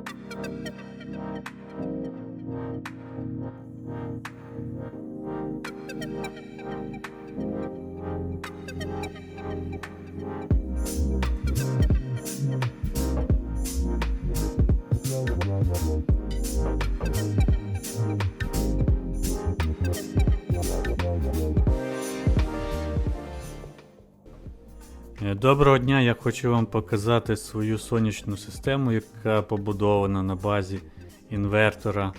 Е, Доброго дня, я хочу вам показати свою сонячну систему, яка побудована на базі інвертора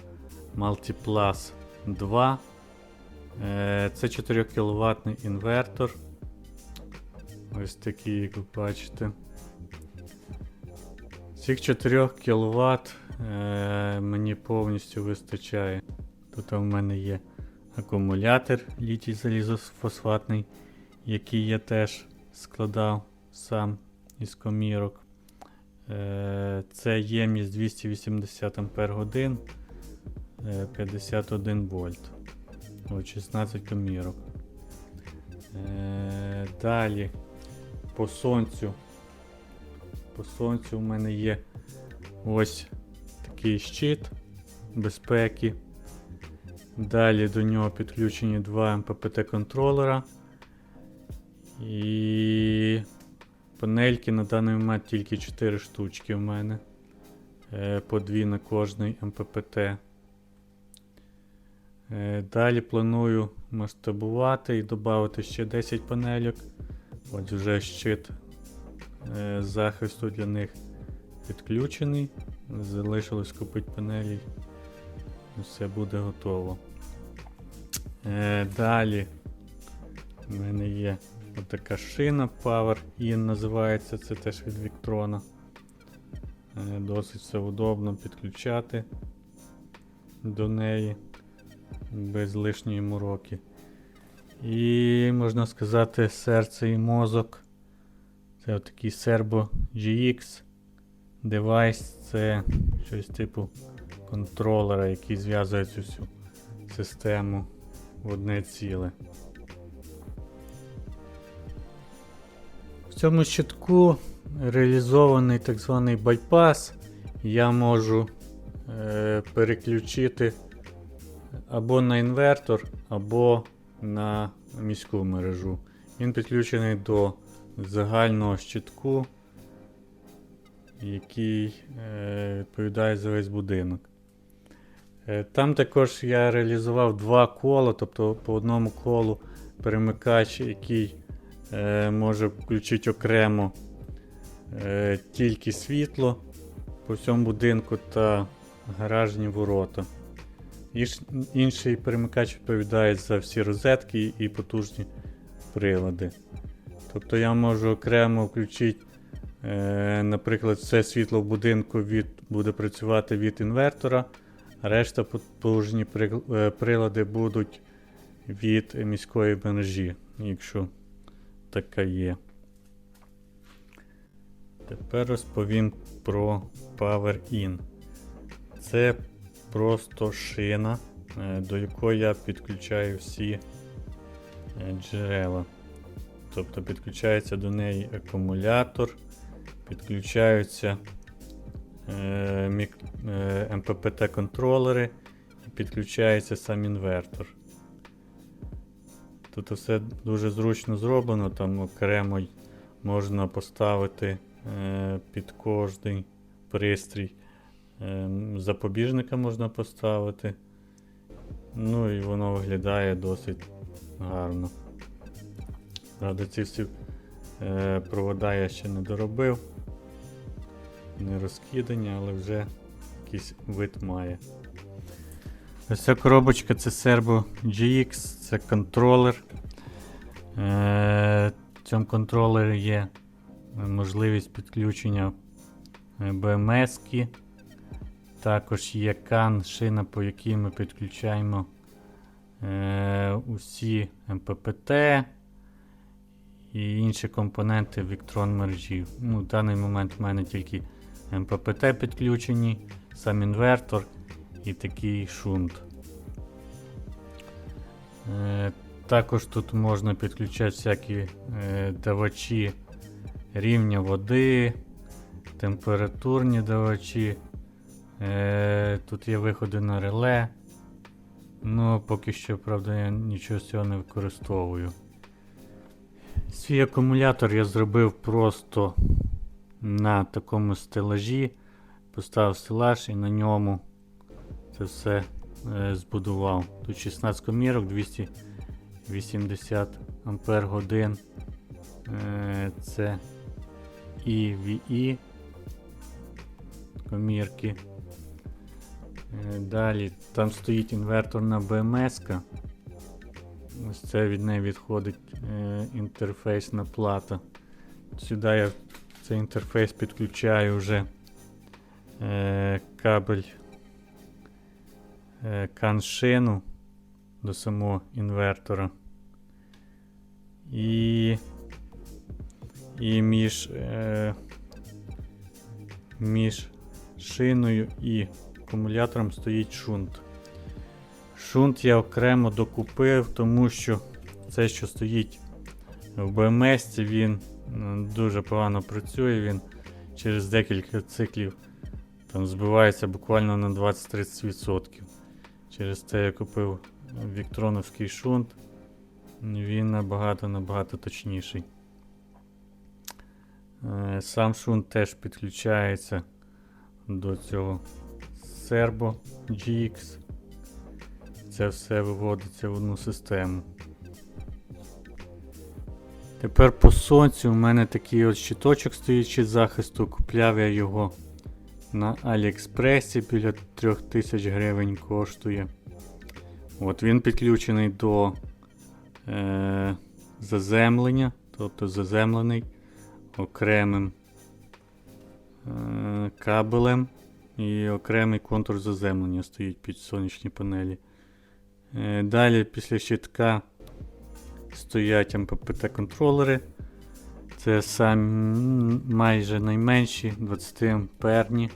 Multiplus 2. Е, Це 4 кВт інвертор. Ось такий, як ви бачите. Цих 4 кВт мені повністю вистачає. Тут у мене є акумулятор літій залізофосфатний, який я теж складав сам із комірок. Е, Це ємність 280 Ампер годин, е, 51 вольт. Ось 16 комірок. Е, Далі по сонцю. По сонцю у мене є ось такий щит безпеки. Далі до нього підключені два МППТ контролера. І панельки на даний момент тільки 4 штучки в мене. Е, По 2 на кожний МППТ. Е, Далі планую масштабувати і додати ще 10 панельок. Ось вже щит е, захисту для них підключений. Залишилось купити панелі. Все буде готово. Далі в мене є отака шина Power In називається, це теж від Victron. Е, Досить все удобно підключати до неї без лишньої мороки. І можна сказати серце і мозок. Це отакий Serbo GX девайс, це щось типу контролера, який зв'язує цю всю систему в одне ціле. Цьому щитку реалізований так званий байпас. Я можу е, переключити або на інвертор, або на міську мережу. Він підключений до загального щитку, який е, відповідає за весь будинок. Е, Там також я реалізував два кола, тобто по одному колу перемикач, який може включити окремо е, тільки світло по всьому будинку та гаражні ворота. Інший перемикач відповідає за всі розетки і потужні прилади. Тобто я можу окремо включити, е, наприклад, все світло в будинку від, буде працювати від інвертора, а решта потужні е, прилади будуть від міської мережі, якщо така є. Тепер розповім про Power In. Це просто шина, е, до якої я підключаю всі е, джерела. Тобто підключається до неї акумулятор, підключаються е, мік, е, МППТ контролери і підключається сам інвертор. Тут все дуже зручно зроблено, там окремо можна поставити е, під кожний пристрій. Е, запобіжника можна поставити. Ну і воно виглядає досить гарно. Правда, ці всі е, провода я ще не доробив. Не розкидані, але вже якийсь вид має. Ось ця коробочка це Servo GX, це контролер. Е, в цьому контролері є можливість підключення BMS. Також є кан, шина, по якій ми підключаємо е, усі МППТ і інші компоненти Victron мережі. Ну, в даний момент в мене тільки МППТ підключені, сам інвертор і такий шунт. Е, також тут можна підключати всякі е, давачі рівня води, температурні давачі, Е, тут є виходи на реле. Ну, поки що, правда, я нічого з цього не використовую. Свій акумулятор я зробив просто на такому стелажі. Поставив стелаж і на ньому це все е, збудував. Тут 16 комірок, 280 ампер годин. Е, це EVE комірки. Е, Далі там стоїть інверторна БМС. -ка. Ось це від неї відходить е, інтерфейсна плата. Сюди я цей інтерфейс підключаю вже е, кабель каншину до самого інвертора. І, і між, е, між шиною і акумулятором стоїть шунт. Шунт я окремо докупив, тому що це, що стоїть в БМС, він дуже погано працює, він через декілька циклів там збивається буквально на 20-30%. Через це я купив віктроновський шунт. Він набагато набагато точніший. Е, Сам шунт теж підключається до цього Serbo GX. Це все виводиться в одну систему. Тепер по сонцю у мене такий от щиточок стоїть щит захисту. Купляв я його на Аліекспресі біля 3000 гривень коштує. От Він підключений до е, заземлення, тобто заземлений окремим е, кабелем і окремий контур заземлення стоїть під сонячні панелі. Е, Далі після щитка стоять МППТ контролери. Це самі майже найменші 20 амперні.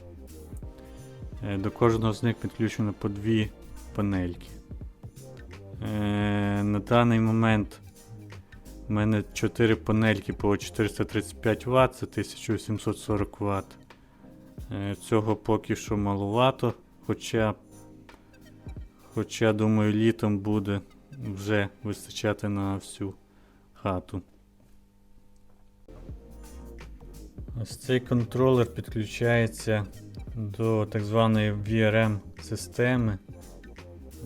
Е, До кожного з них підключено по дві панельки. Е, На даний момент у мене 4 панельки по 435 Вт, це 1840 Вт. Е, Цього поки що маловато, хоча, хоча думаю, літом буде вже вистачати на всю хату. Ось цей контролер підключається до так званої VRM системи,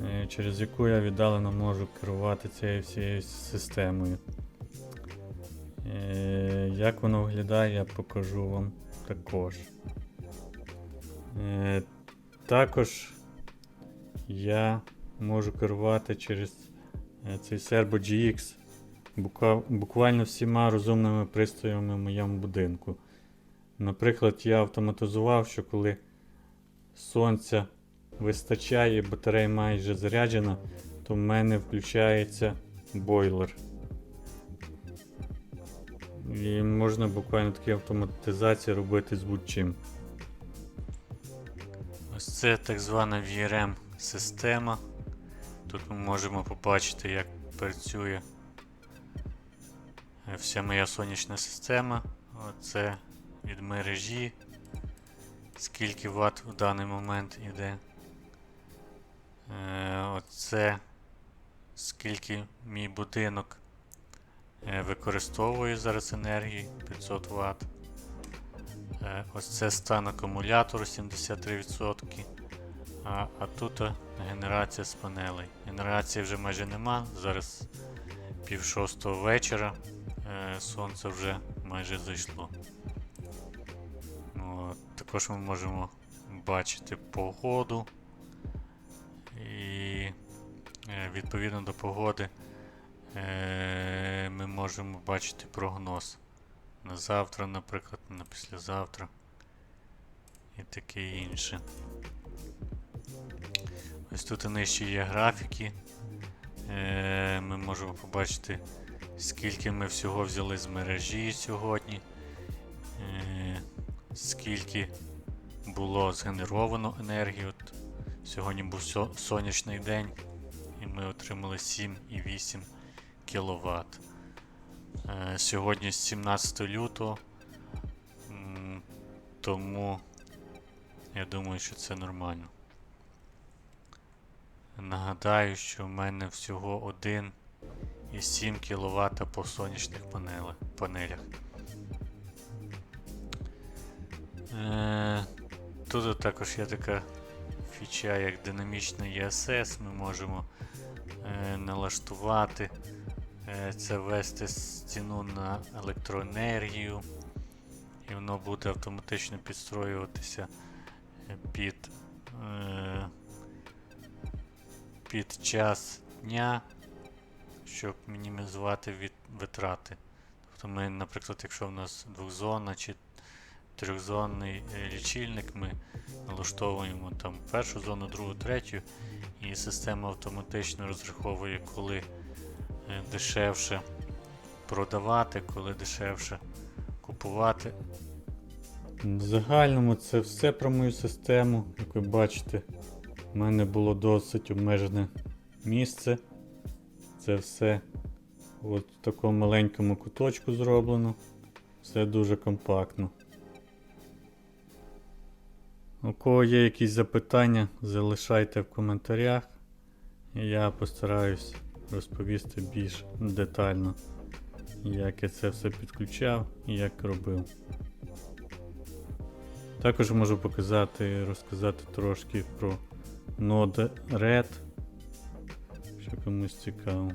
е, через яку я віддалено можу керувати цією всією системою. Е, Як воно виглядає, я покажу вам також. Е, Також я можу керувати через цей Serbo GX буквально всіма розумними пристроями в моєму будинку. Наприклад, я автоматизував, що коли сонця вистачає, батарея майже заряджена, то в мене включається бойлер. І можна буквально такі автоматизації робити з будь-чим. Ось це так звана VRM система. Тут ми можемо побачити, як працює вся моя сонячна система. Оце від мережі. Скільки Вт в даний момент іде. Е, Оце скільки мій будинок е, використовує зараз енергії 500 Вт. Е, Ось це стан акумулятору 73%. А, а тут е, генерація з панелей. Генерації вже майже нема. Зараз пів шостого вечора. Сонце вже майже зайшло. Також ми можемо бачити погоду. І е, відповідно до погоди е, ми можемо бачити прогноз на завтра, наприклад, на післязавтра і таке інше. Ось тут нижче є графіки. Е, Ми можемо побачити, скільки ми всього взяли з мережі сьогодні, скільки було згенеровано енергії. От Сьогодні був сонячний день, і ми отримали 7,8 кВт. Е, Сьогодні 17 лютого, тому Я думаю, що це нормально. Нагадаю, що в мене всього 1,7 кВт по сонячних панелях. Тут також є така фіча, як динамічний ESS. Ми можемо е, налаштувати е, це ввести стіну на електроенергію, і воно буде автоматично підстроюватися е, під, е, під час дня, щоб мінімізувати від, витрати. Тобто ми, наприклад, якщо в нас двохзонна чи трьохзонний е, лічильник, ми налаштовуємо там першу зону, другу, третю, і система автоматично розраховує, коли е, дешевше продавати, коли дешевше купувати. В загальному це все про мою систему. Як ви бачите, в мене було досить обмежене місце. Це все от в такому маленькому куточку зроблено. Все дуже компактно. У кого є якісь запитання, залишайте в коментарях. І я постараюсь розповісти більш детально, як я це все підключав і як робив. Також можу показати, розказати трошки про Node-RED, що комусь цікаво.